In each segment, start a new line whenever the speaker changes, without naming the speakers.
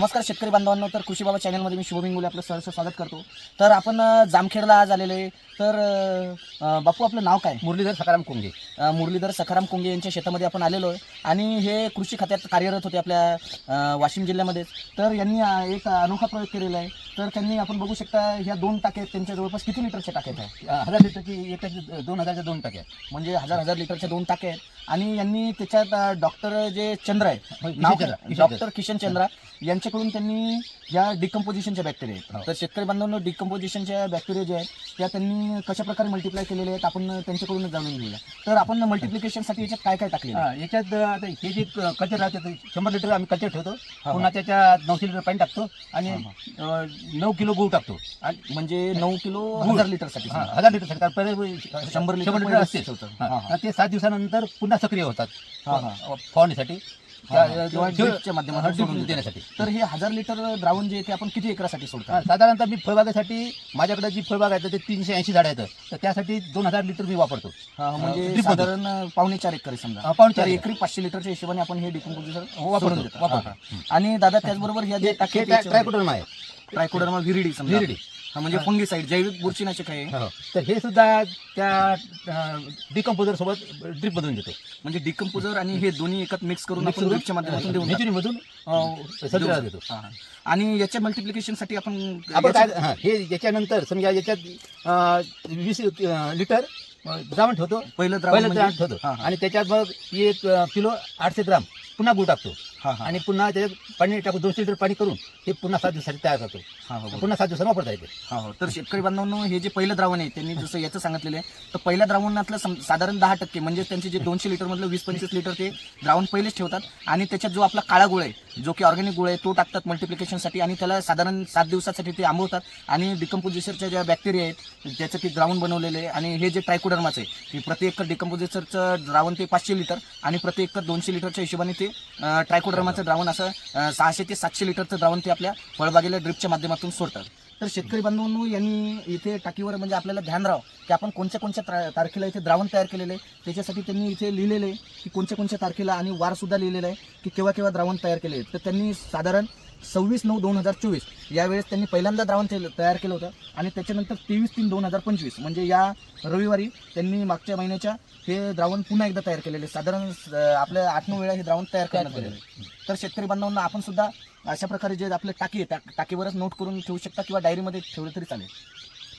नमस्कार शेतकरी बांधवांनो तर कृषी बाबा चॅनलमध्ये मी शुभम इंगोले आपलं सहर्ष स्वागत करतो. तर आपण जामखेडला आज आलेलो आहे. तर बापू आपलं नाव काय?
मुरलीधर सकाराम कोंगे
मुरलीधर सखाराम कोंगे यांच्या शेतामध्ये आपण आलेलो आहे. आणि हे कृषी खात्यात कार्यरत होते आपल्या वाशिम जिल्ह्यामध्येच. तर यांनी एक अनोखा प्रयोग केलेला आहे. तर त्यांनी आपण बघू शकता ह्या दोन टाक्या आहेत त्यांच्या जवळपास किती लिटरच्या टाक्यात आहे
अं, हजार लिटरची एक दोन हजारच्या दोन टाक्या
म्हणजे हजार हजार लिटरच्या दोन टाक्या आहेत. आणि यांनी त्याच्यात डॉक्टर जे चंद्र आहे
होय,
नाव डॉक्टर किशन चंद्रा यांच्याकडून त्यांनी या डिकम्पोजिशनच्या बॅक्टेरिया आहेत.
हो.
तर शेतकरी बांधवांनो डिकम्पोजिशनच्या बॅक्टेरिया जे आहेत त्या त्यांनी कशा प्रकारे मल्टिप्लाय केलेले आहेत आपण त्यांच्याकडून जाणून घेऊया तर आपण मल्टिप्लिकेशनसाठी याच्यात काय काय टाकले
हा, याच्यात आता हे जे क- कल्चर राहते ते शंभर लिटर आम्ही कल्चर ठेवतो. पुन्हा त्याच्यात नऊशे लिटर पाणी टाकतो आणि अं, नऊ किलो गूळ टाकतो आणि
म्हणजे नऊ किलो. हजार लिटरसाठी
हा, हजार लिटर पहिले
शंभर लिटर
शंभर लिटर
पहिले
असते
ठेवतात.
हा,
हा, हा.
ते सात दिवसानंतर पुन्हा सक्रिय होतात
हा, हा.
फवारणीसाठी
किंवा ड्रिपच्या माध्यमातून सोडून.
देण्यासाठी.
तर हे हजार लिटर द्रावण जे आहे ते आपण किती एकरासाठी सोडतात
साधारणतः मी फळबागेसाठी माझ्याकडे जी फळबाग आहे ते तीनशे ऐंशी झाड आहेत. तर त्यासाठी दोन हजार लिटर मी वापरतो.
म्हणजे. साधारण पावणे चार एकर समजा.
पावणे चार एकर.
पाचशे लिटरच्या हिशोबाने आपण हे डिकम्पोजर
हो, वापरतो वापरतो
आणि दादा त्याचबरोबर ह्या जे टाके
ट्रायकोडर्मा आहे.
ट्रायकोडर्मा व्हिरिडी समजा. हा, म्हणजे फंगीसाईड जैविक बुरशीनाशक आहे
हो. तर हे सुद्धा त्या डिकम्पोजर सोबत ड्रिप मधून देतो
म्हणजे डिकम्पोजर आणि हे दोन्ही एकत्र मिक्स करून
Mix
आपण
करून,
ड्रिपच्या माध्यमातून देऊन
मधून
टाकतो.
सगळ्याला देतो
हा, हा. आणि याच्या मल्टिप्लिकेशनसाठी आपण
आपण काय
याच्या-
हा, हे याच्यानंतर समजा याच्यात अं, वीस अं, लिटर अं, द्रावण ठेवतो
पहिलं द्रावण
पहिलं द्रावण
म्हणजे-
ठेवतो
हा, हा.
आणि त्याच्यात मग एक अं, किलो आठशे ग्राम पुन्हा गुळ टाकतो
हा, हा.
आणि पुन्हा त्याच्यात पाणी टाकून दोनशे लिटर पाणी करून हे पुन्हा सात दिवसासाठी तयार करतो
हा, हो, बरोबर.
पुन्हा सात दिवसांनी वापरता येते
हा, हो. तर शेतकरी बांधवांनो हे जे पहिलं द्रावण आहे त्यांनी जसं याचं सांगितलेलं आहे तर पहिल्या द्रावणातलं सम- साधारण दहा टक्के म्हणजे त्यांचे जे दोनशे लिटर मधलं वीस पंचवीस लिटर ते द्रावण पहिलेच ठेवतात आणि त्याच्यात जो आपला काळा गुळ आहे जो की ऑर्गॅनिक गुळ आहे तो टाकतात मल्टिप्लिकेशनसाठी आणि त्याला साधारण सात दिवसासाठी ते आंबवतात. आणि डिकम्पोजिशरच्या ज्या बॅक्टेरिया आहेत त्याचं ते द्रावण बनवलेलं आहे आणि हे जे ट्रायकोडर्माचं आहे की प्रति एकर डिकम्पोजिशरचं द्रावण ते पाचशे लिटर आणि प्रति एकर दोनशे लिटरच्या हिशोबाने ते ट्रायकोडर्माचं द्रावण असं सहाशे ते सातशे लिटरचं द्रावण ते आपल्या फळबागेला ड्रिपच्या माध्यमातून सोडतात. तर शेतकरी बांधवांनो यांनी इथे टाकीवर म्हणजे आपल्याला ध्यान राहावं की आपण कोणत्या कोणत्या तारखेला इथे द्रावण तयार केलेलं आहे. त्याच्यासाठी त्यांनी इथे लिहिलेलं आहे की कोणत्या कोणत्या तारखेला आणि वारसुद्धा लिहिलेला आहे की केव्हा केव्हा द्रावण तयार केले तर त्यांनी साधारण सव्वीस नऊ दोन हजार चोवीस यावेळेस त्यांनी पहिल्यांदा द्रावण तयार केलं होतं आणि त्याच्यानंतर तेवीस तीन दोन हजार पंचवीस म्हणजे या रविवारी त्यांनी मागच्या महिन्याच्या हे द्रावण पुन्हा एकदा तयार केलेले आहे. साधारण आपल्या आठ नऊ वेळा हे द्रावण तयार करण्यात आलेलं आहे तर शेतकरी बांधवांना आपण सुद्धा अशा प्रकारे जे आपले टाकी आहे त्या टाकीवरच नोट करून ठेवू शकता किंवा डायरीमध्ये ठेवलं तरी चालेल.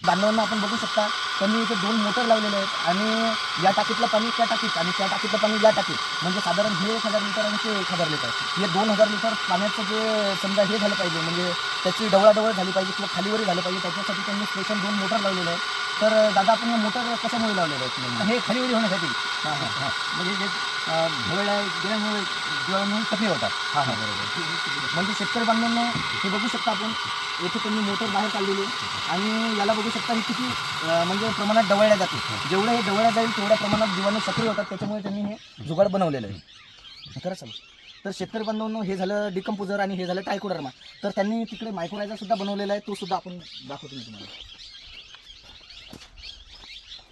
बांधवांना आपण बघू शकता त्यांनी इथे दोन मोटर लावलेले आहेत आणि या टाकीतलं पाणी त्या टाकीत आणि त्या टाकीतलं पाणी या टाकीत. म्हणजे साधारण हे एक हजार लिटर आणि ते एक हजार लिटर हे दोन हजार लिटर पाण्याचं जे समजा हे झालं पाहिजे म्हणजे त्याची डवळाडवळ झाली पाहिजे किंवा खालीवरी झालं पाहिजे त्याच्यासाठी त्यांनी स्पेशल दोन मोटर लावलेले आहेत. तर दादा आपण मोटर कशामुळे लावलेले आहेत?
हे खालीवरी होण्यासाठी.
हां हां
हा, म्हणजे जे ढवळ्या गेल्यामुळे दिवाळीमुळे सक्रिय होतात.
हां हां बरोबर. म्हणजे शेतकरी बांधवांना हे बघू शकता आपण येथे त्यांनी मोटर बाहेर काढलेली आहे. आणि याला बघू शकता ही किती अं, म्हणजे प्रमाणात डवळल्या जाते जेवढं हे डवळ्या जाईल तेवढ्या प्रमाणात जीवाणू सक्रिय होतात. त्याच्यामुळे त्यांनी हे जुगाड बनवलेलं आहे. खरं चालू तर शेतकरी बांधवांनो हे झालं डिकम्पोजर आणि हे झालं टायकोडर्मा तर त्यांनी तिकडे मायक्रोरायझर सुद्धा बनवलेला आहे. तो सुद्धा आपण दाखवतो मी तुम्हाला.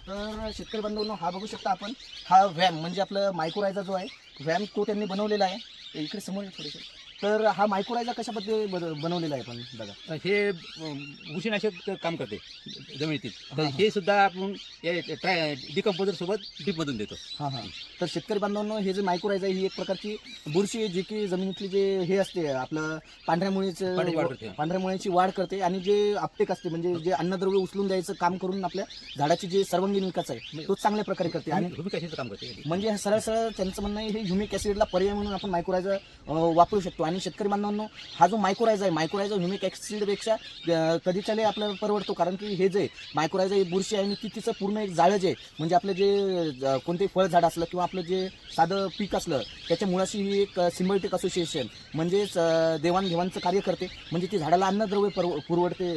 तर शेतकरी बांधवांनो हा बघू शकता आपण. हा व्हॅम म्हणजे आपलं मायक्रोरायचा जो आहे व्हॅम तो त्यांनी बनवलेला आहे. इकडे समोर थोडेसे. तर हा मायक्रोरायझा कशाबद्दल बन- बनवलेला आहे पण दादा?
हे अं, बुरशीनाशक काम करते जमिनीतील. तर
हा.
हे सुद्धा आपण डिकम्पोजर सोबत ड्रिप मधून देतो.
हां हां. तर शेतकरी बांधवांनो हे जे मायक्रोरायझा ही एक प्रकारची बुरशी आहे जी की जमिनीतली जे हे असते आपलं पांढऱ्या मुळीचं
पांढरी वाढ करते.
पांढऱ्या मुळीची वाढ करते आणि जे अपटेक असते म्हणजे जे अन्नद्रव्य उचलून द्यायचं काम करून आपल्या झाडाची जे सर्वांगीण विकास आहे तो चांगल्या प्रकारे करते. आणि
भूमिकाशीचं काम करते.
म्हणजे सरळ सरळ त्यांचं म्हणणं आहे हे ह्युमिक ॲसिडला पर्याय म्हणून आपण मायक्रोरायझा वापरू शकतो. आणि शेतकरी बांधवांनो हा जो मायक्रोरायझा आहे मायक्रोरायझा ह्युमिक ॲक्सिडपेक्षा कधीच्याले आपल्याला परवडतो. कारण की हे जे मायक्रोरायझा ही बुरशी आहे आणि ती तिचं पूर्ण एक जाळं जे म्हणजे आपलं जे कोणते फळझाड असलं किंवा आपलं जे साधं पीक असलं त्याच्या मुळाशी ही एक सिम्बॉलिटिक असोसिएशन म्हणजेच देवाणघेवाणचं कार्य करते. म्हणजे ती झाडाला अन्नद्रव्य परव पुरवडते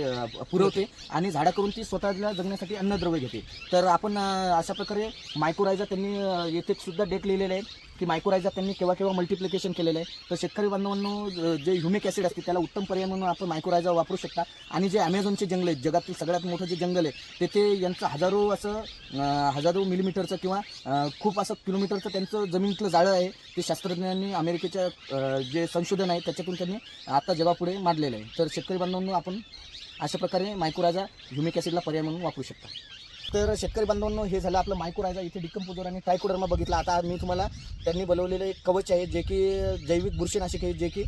पुरवते आणि झाडाकडून ती स्वतःला जगण्यासाठी अन्नद्रव्य घेते. तर आपण अशा प्रकारे मायक्रोरायझा त्यांनी येथे सुद्धा डेट लिहिलेले आहे. की मायक्रोरायझा त्यांनी केव्हा केव्हा मल्टिप्लिकेशन केलेलं आहे. तर शेतकरी बांधवांनो जे ह्युमिक ॲसिड असते त्याला उत्तम पर्याय म्हणून आपण मायक्रोरायझा वापरू शकता. आणि जे ॲमेझॉनचे जंगल आहेत जगातील सगळ्यात मोठं जे जंगल आहे तेथे यांचं हजारो असं हजारो मिलीमीटरचं किंवा खूप असं किलोमीटरचं त्यांचं जमिनीतलं जाळं आहे ते शास्त्रज्ञांनी अमेरिकेच्या जे संशोधन आहे त्याच्यातून त्यांनी आता जगापुढे मांडलेलं आहे. तर शेतकरी बांधवांनो आपण अशा प्रकारे मायक्रोरायझा ह्युमिक ॲसिडला पर्याय म्हणून वापरू शकता. तर शेतकरी बांधवांनो हे झालं आपलं मायक्रोरायझा इथे डिकम्पोजर आणि ट्रायकोडर्मा बघितला. आता मी तुम्हाला त्यांनी बनवलेलं एक कवच आहे जे की जैविक बुरशीनाशक आहे जे की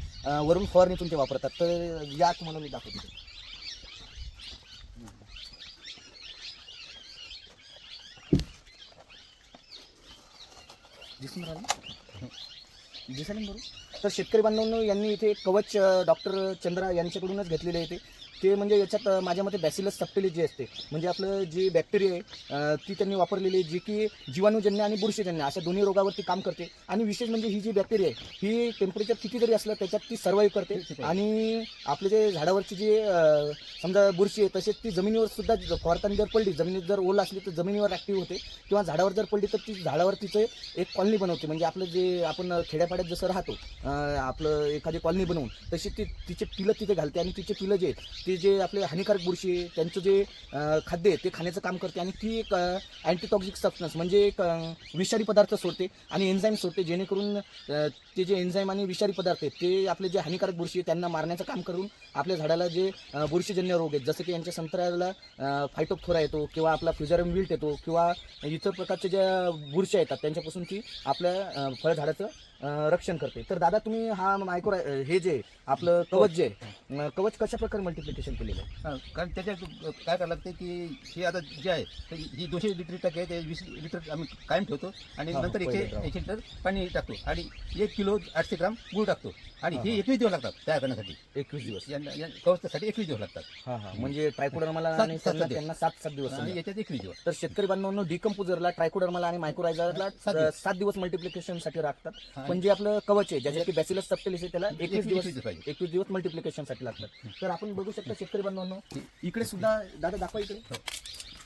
वरून फवारणीतून ते वापरतात. तर या तुम्हाला मी दाखवतो. दिसून राहिलं? दिसायला बरोबर तर शेतकरी बांधवांनो यांनी इथे कवच डॉक्टर चंद्रा यांच्याकडूनच घेतलेले आहे ते. ते म्हणजे याच्यात माझ्या मते बॅसिलस सप्टेली जी असते म्हणजे आपलं जी बॅक्टेरिया आहे ती त्यांनी वापरलेली आहे जी की जीवाणूजन्य आणि बुरशीजन्य अशा दोन्ही रोगावरती काम करते. आणि विशेष म्हणजे ही जी बॅक्टेरिया आहे ही टेम्परेचर कितीतरी असलं त्याच्यात ती सर्वाईव्ह करते. आणि आपले जे झाडावरची जी समजा बुरशी आहे तसेच ती जमिनीवर सुद्धा फवारताना जर पडली जमिनीत जर ओल असली तर जमिनीवर ॲक्टिव्ह होते. किंवा झाडावर जर पडली तर ती झाडावर तिचं एक कॉलनी बनवते. म्हणजे आपलं जे आपण खेड्यापाड्यात जसं राहतो आपलं एखादी कॉलनी बनवून तशी ती तिचे पिलं तिथे घालते. आणि तिचे पिलं जे आहेत, ते जे आपले हानिकारक बुरशी त्यांचं जे खाद्य आहे ते खाण्याचं काम करते आणि ती एक अँटीटॉक्झिक सबस्टन्स म्हणजे एक विषारी पदार्थ सोडते आणि एन्झाईम सोडते जेणेकरून ते जे एन्झाईम आणि विषारी पदार्थ आहेत ते आपले जे हानिकारक बुरशी आहे त्यांना मारण्याचं काम करून आपल्या झाडाला जे बुरशीजन्य रोग आहेत जसं की यांच्या संत्र्याला फायटोपथोरा येतो किंवा आपला फ्युजरम विल्ट येतो किंवा इतर प्रकारच्या ज्या बुरश्या येतात त्यांच्यापासून ती आपल्या फळझाडाचं रक्षण करते. तर दादा तुम्ही हा मायक्रो हे जे आपलं कवच जे कवच कशा प्रकारे मल्टिप्लिकेशन केलेलं आहे?
हा, कारण त्याच्यात काय करावं लागते की हे आता जे आहे तर ही दोनशे लिटर टाकी आहे ते वीस लिटर आम्ही कायम ठेवतो आणि
हा,
नंतर एकशे. एकशे लिटर पाणी टाकतो. आणि एक किलो आठशे ग्राम गूळ टाकतो आणि
हा,
हे
हा.
एकवीस दिवस लागतात तयार करण्यासाठी
एकवीस दिवस
यांना या कवचसाठी एकवीस दिवस लागतात
हा हा म्हणजे ट्रायकोडर्माला
सात-
आणि
सात
त्यांना
दिवस.
त्यांना सात सात दिवस
आणि. याच्यात एकवीस दिवस
तर शेतकरी बांधवांनो डिकम्पोजरला ट्रायकोडर्माला आणि मायक्रोरायझरला
सात दिवस.
सात दिवस मल्टिप्लिकेशनसाठी राखतात
हा.
पण जे आपलं कवच आहे ज्याच्यात की बॅसिलस सबटेलिस आहे त्याला एकवीस
एकवीस
दिवस
दिवस पाहिजे.
एकवीस दिवस मल्टिप्लिकेशनसाठी लागतात तर आपण बघू शकता शेतकरी बांधवांनो इकडे सुद्धा दादा दाखवा इकडे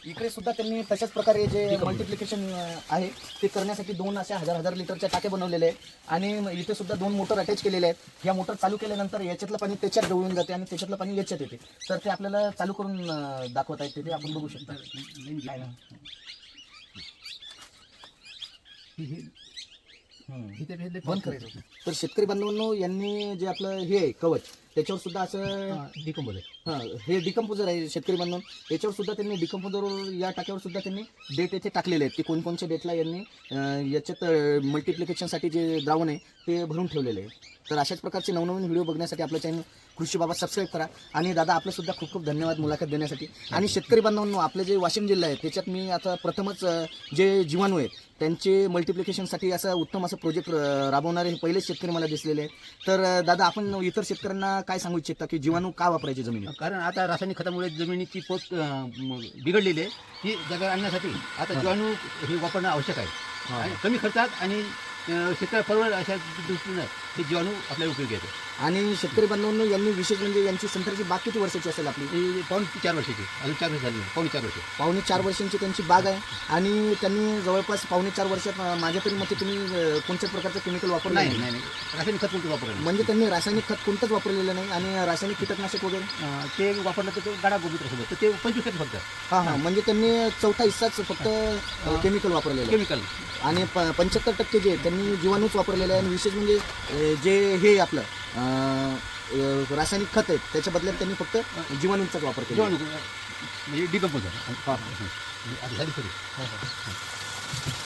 इकडे सुद्धा त्यांनी तशाच प्रकारे जे मल्टिप्लिकेशन आहे. ते करण्यासाठी दोन अशा हजार हजार लिटरच्या टाके बनवलेले आहेत. आणि इथे सुद्धा दोन मोटर अटॅच केलेले आहेत. या मोटर चालू केल्यानंतर याच्यातलं पाणी त्याच्यात डवळून जाते आणि त्याच्यातलं पाणी याच्यात येते. तर ते आपल्याला चालू करून दाखवत आहेत तिथे. आपण बघू शकता. बंद करायचं. तर शेतकरी बांधवांनो यांनी जे आपलं हे आहे कवच त्याच्यावर सुद्धा असं
डिकंपोज आहे
हा हे डिकम्पोजर आहे शेतकरी बांधून याच्यावर सुद्धा त्यांनी डिकम्पोजर या टाक्यावर सुद्धा त्यांनी डेट येथे टाकलेले आहेत की कोणकोणच्या डेटला यांनी याच्यात मल्टिप्लिकेशनसाठी जे द्रावण आहे ते भरून ठेवलेले आहे तर अशाच प्रकारचे नवनवीन व्हिडिओ बघण्यासाठी आपलं चॅनल कृषी बाबा सबस्क्राईब करा. आणि दादा आपलं सुद्धा खूप खूप धन्यवाद मुलाखत देण्यासाठी. आणि शेतकरी बांधवांनो आपले जे वाशिम जिल्हा आहे त्याच्यात मी आता प्रथमच जे जीवाणू आहेत त्यांचे मल्टिप्लिकेशनसाठी असं उत्तम असं प्रोजेक्ट राबवणारे हे पहिलेच शेतकरी मला दिसलेले आहेत. तर दादा आपण इतर शेतकऱ्यांना काय सांगू इच्छिता की जीवाणू का वापरायचे जमिनीत
कारण आता रासायनिक खतामुळे जमिनीची पोत बिघडलेली आहे ती जगात आणण्यासाठी आता जीवाणू हे वापरणं आवश्यक आहे. कमी खर्चात आणि शेतकऱ्या परवड अशा दृष्टीनं हे जीवाणू आपल्याला उपयोगी येते.
आणि शेतकरी बांधवांनो यांनी विशेष म्हणजे यांची संत्र्याची बाग किती वर्षाची असेल आपली?
ही पाऊण चार वर्षाची. अजून चार वर्ष झाली नाही, पावणे चार वर्ष.
पावणे चार वर्षांची त्यांची बाग आहे. आणि त्यांनी जवळपास पावणे चार वर्षात अं, माझ्या तरी मते तुम्ही अं, कोणत्याच प्रकारचं केमिकल वापरलं
नाही
नाही?
नाही नाही. रासायनिक खत कोणतं वापरलं
म्हणजे त्यांनी रासायनिक खत कोणतंच वापरलेलं नाही आणि रासायनिक कीटकनाशक वगैरे?
अं, ते वापरलं तर ते गाडा गोबित्रासोबत तर ते पंचवीस टक्के फक्त.
हा हा. म्हणजे त्यांनी चौथा हिस्साच फक्त केमिकल वापरलेलं आहे.
केमिकल
आणि पंच्याहत्तर टक्के जे आहे, त्यांनी जीवाणूच वापरलेले आहे. आणि विशेष म्हणजे अं, जे हे आपलं अं, रासायनिक खत आहे त्याच्या बदल्यात त्यांनी फक्त जीवाणूंचाच वापर केला.
जीवाणू म्हणजे डिकंपोजर झाली सरी